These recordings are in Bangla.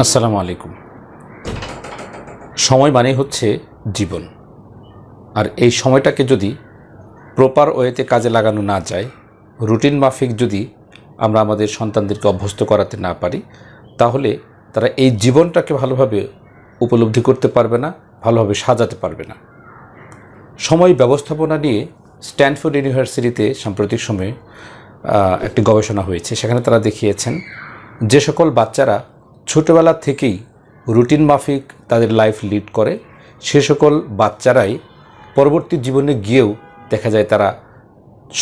আসসালামু আলাইকুম। সময় মানে হচ্ছে জীবন। আর এই সময়টাকে যদি প্রপার ওয়েতে কাজে লাগানো না যায় রুটিন মাফিক যদি আমরা আমাদের সন্তানদেরকে অভ্যস্ত করাতে না পারি, তাহলে তারা এই জীবনটাকে ভালোভাবে উপলব্ধি করতে পারবে না, ভালোভাবে সাজাতে পারবে না। সময় ব্যবস্থাপনা নিয়ে স্ট্যানফোর্ড ইউনিভার্সিটিতে সাম্প্রতিক সময়ে একটি গবেষণা হয়েছে। সেখানে তারা দেখিয়েছেন, যে সকল বাচ্চারা ছোটোবেলা থেকেই রুটিন মাফিক তাদের লাইফ লিড করে। সে সকল বাচ্চারাই পরবর্তী জীবনে গিয়েও দেখা যায় তারা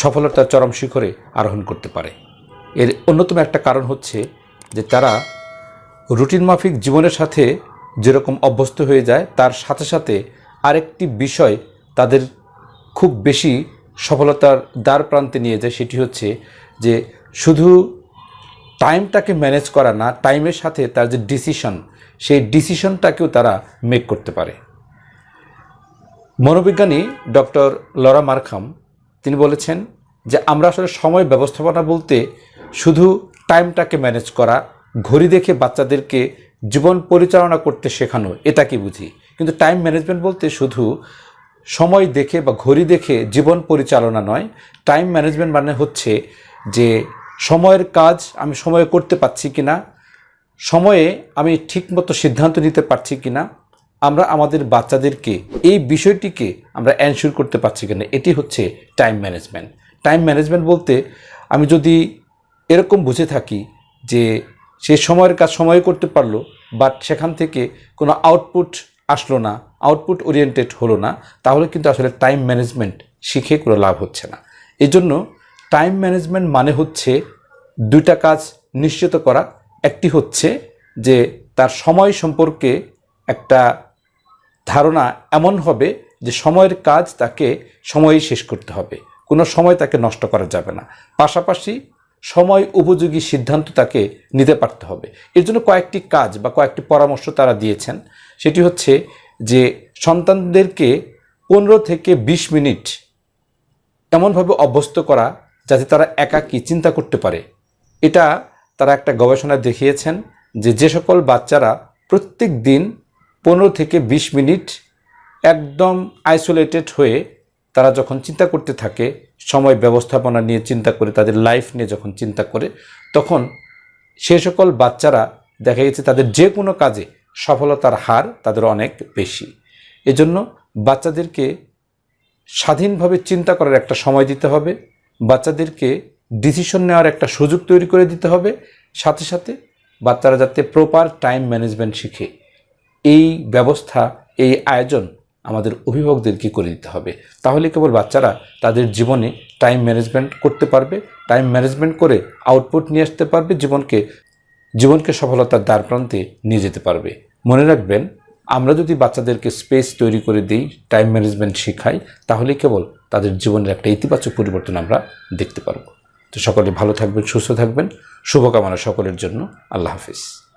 সফলতার চরম শিখরে আরোহণ করতে পারে। এর অন্যতম একটা কারণ হচ্ছে যে তারা রুটিন মাফিক জীবনের সাথে যেরকম অভ্যস্ত হয়ে যায়, তার সাথে সাথে আরেকটি বিষয় তাদের খুব বেশি সফলতার দ্বার প্রান্তে নিয়ে যায়, সেটি হচ্ছে যে শুধু টাইমটাকে ম্যানেজ করা না টাইমের সাথে তার যে ডিসিশন সেই ডিসিশনটাকেও তারা মেক করতে পারে। মনোবিজ্ঞানী ডক্টর লরা মারখাম, তিনি বলেছেন যে, আমরা আসলে সময় ব্যবস্থাপনা বলতে শুধু টাইমটাকে ম্যানেজ করা, ঘড়ি দেখে বাচ্চাদেরকে জীবন পরিচালনা করতে শেখানো এটা কি বুঝি। কিন্তু টাইম ম্যানেজমেন্ট বলতে শুধু সময় দেখে বা ঘড়ি দেখে জীবন পরিচালনা নয় টাইম ম্যানেজমেন্ট মানে হচ্ছে যে সময়ের কাজ আমি সময়ে করতে পারছি কি না সময়ে আমি ঠিকমতো সিদ্ধান্ত নিতে পারছি কি না আমরা আমাদের বাচ্চাদেরকে, এই বিষয়টিকে আমরা অ্যানশিওর করতে পারছি কিনা, এটি হচ্ছে টাইম ম্যানেজমেন্ট টাইম ম্যানেজমেন্ট বলতে আমি যদি এরকম বুঝে থাকি যে সে সময়ের কাজ সময়ে করতে পারল বাট সেখান থেকে কোনো আউটপুট আসলো না আউটপুট ওরিয়েন্টেড হলো না, তাহলে কিন্তু আসলে টাইম ম্যানেজমেন্ট শিখে কোনো লাভ হচ্ছে না। এজন্য টাইম ম্যানেজমেন্ট মানে হচ্ছে দুইটা কাজ নিশ্চিত করা। একটি হচ্ছে যে তার সময় সম্পর্কে একটা ধারণা এমন হবে যে সময়ের কাজ তাকে সময়েই শেষ করতে হবে। কোনো সময় তাকে নষ্ট করা যাবে না। পাশাপাশি সময় উপযোগী সিদ্ধান্ত তাকে নিতে পারতে হবে। এর জন্য কয়েকটি কাজ বা কয়েকটি পরামর্শ তারা দিয়েছেন। সেটি হচ্ছে যে সন্তানদেরকে পনেরো থেকে বিশ মিনিট এমনভাবে অভ্যস্ত করা যাতে তারা একাকী চিন্তা করতে পারে। এটা তারা একটা গবেষণা দেখিয়েছেন যে যে সকল বাচ্চারা প্রত্যেক দিন পনেরো থেকে বিশ মিনিট একদম আইসোলেটেড হয়ে তারা যখন চিন্তা করতে থাকে, সময় ব্যবস্থাপনা নিয়ে চিন্তা করে, তাদের লাইফ নিয়ে যখন চিন্তা করে, তখন সে সকল বাচ্চারা দেখা গেছে তাদের যে কোনো কাজে সফলতার হার তাদের অনেক বেশি। এজন্য বাচ্চাদেরকে স্বাধীনভাবে চিন্তা করার একটা সময় দিতে হবে। বাচ্চাদেরকে ডিসিশন নেওয়ার একটা সুযোগ তৈরি করে দিতে হবে। সাথে সাথে বাচ্চারা যাতে প্রপার টাইম ম্যানেজমেন্ট শিখে। এই ব্যবস্থা, এই আয়োজন আমাদের অভিভাবকদেরকে করে দিতে হবে। তাহলে কেবল বাচ্চারা তাদের জীবনে টাইম ম্যানেজমেন্ট করতে পারবে টাইম ম্যানেজমেন্ট করে আউটপুট নিয়ে আসতে পারবে, জীবনকে জীবনকে সফলতার দ্বার প্রান্তে নিয়ে যেতে পারবে। মনে রাখবেন আমরা যদি বাচ্চাদেরকে স্পেস তৈরি করে দিই টাইম ম্যানেজমেন্ট শেখাই, তাহলে কেবল তাদের জীবনের একটা ইতিবাচক পরিবর্তন আমরা দেখতে পারব। তো সকলে ভালো থাকবেন, সুস্থ থাকবেন। শুভকামনা সকলের জন্য। আল্লাহ হাফিজ।